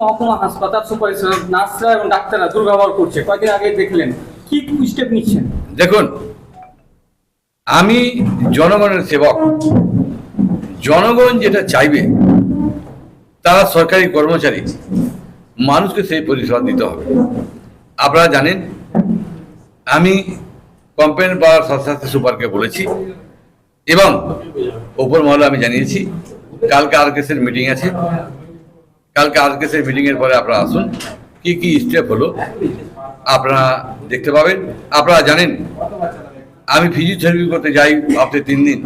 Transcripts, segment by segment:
মহকুমা হাসপাতাল সুপার নার্সরা এবং ডাক্তাররা দুর্ব্যবহার করছে। কয়েকদিন আগে দেখলেন, কি স্টেপ নিচ্ছেন? দেখুন, আমি জনগণের সেবক। জনগণ যেটা চাইবে, তারা সরকারি কর্মচারী, মানুষকে সেই পরিষেবা দিতে হবে। আপনারা জানেন, আমি কমপ্লেন পাওয়ার সাথে সাথে সুপারকে বলেছি, এবং ওপর মহলে আমি জানিয়েছি, কালকে আর কেসের মিটিং আছে। কালকে আর কেসের মিটিংয়ের পরে আপনারা আসুন। কি কি স্টেপ হলো? আপনারা দেখতে পাবেন। আপনারা জানেন, আমি ফিজিওথেরাপি করতে যাই হপ্তাহে তিন দিন।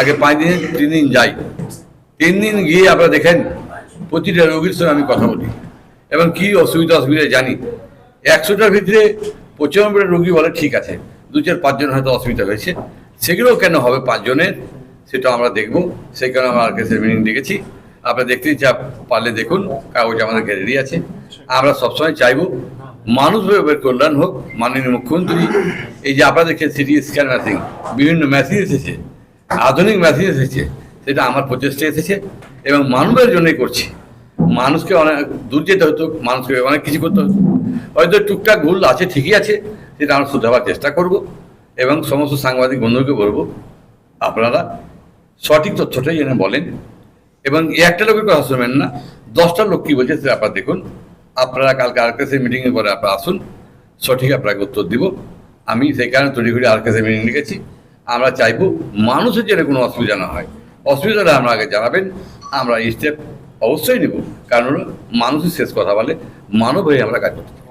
আগে পাঁচ দিন, তিন দিন যাই। তিন দিন গিয়ে আপনারা দেখেন, প্রতিটা রোগীর সঙ্গে আমি কথা বলি। এবং কি অসুবিধা অসুবিধা জানি। একশোটার ভিতরে পঁচানব্বই রোগী বলে ঠিক আছে। দু চার পাঁচজন হয়তো অসুবিধা হয়েছে। সেগুলো কেন হবে পাঁচজনের সেটা আমরা দেখব। সেই কারণে আমরা আর কেসের মিটিং ডেকেছি আপনারা দেখতে চা পারলে দেখুন কাগজ আমাদের রেডি আছে। আমরা সবসময় চাইব চাইব মানুষের কল্যাণ হোক, মাননীয় মুখ্যমন্ত্রী। এই যে আপনারা দেখছেন সিটি স্ক্যান মেশিন বিভিন্ন মেশিন এসেছে, আধুনিক মেশিন এসেছে, সেটা আমার প্রচেষ্টা এসেছে এবং মানুষের জন্যই করছি। মানুষকে অনেক দূর যেতে হতো, মানুষকে অনেক কিছু করতে হতো। হয়তো টুকটাক ভুল আছে, ঠিকই আছে, সেটা আমরা শুধাবার চেষ্টা করব এবং সমস্ত সাংবাদিক বন্ধুকে বলব, আপনারা সঠিক তথ্যটাই যেন বলেন। এবং একটা লোকের কথা শুনবেন না, দশটা লোক কি বলছে সেটা আপনারা দেখুন। আপনারা কালকে আর কেসের মিটিংয়ের পরে আপনারা আসুন, সঠিক আপনাকে উত্তর দিব। আমি সেই কারণে তৈরি করে আর কেসের মিটিং রেখেছি আমরা চাইব মানুষের যেন কোনো অসুবিধা না হয়। অসুবিধাটা আমরা আগে জানাবেন, আমরা স্টেপ অবশ্যই নেব। কারণ মানুষের শেষ কথা বলে মানব হয়ে আমরা কাজ করতে।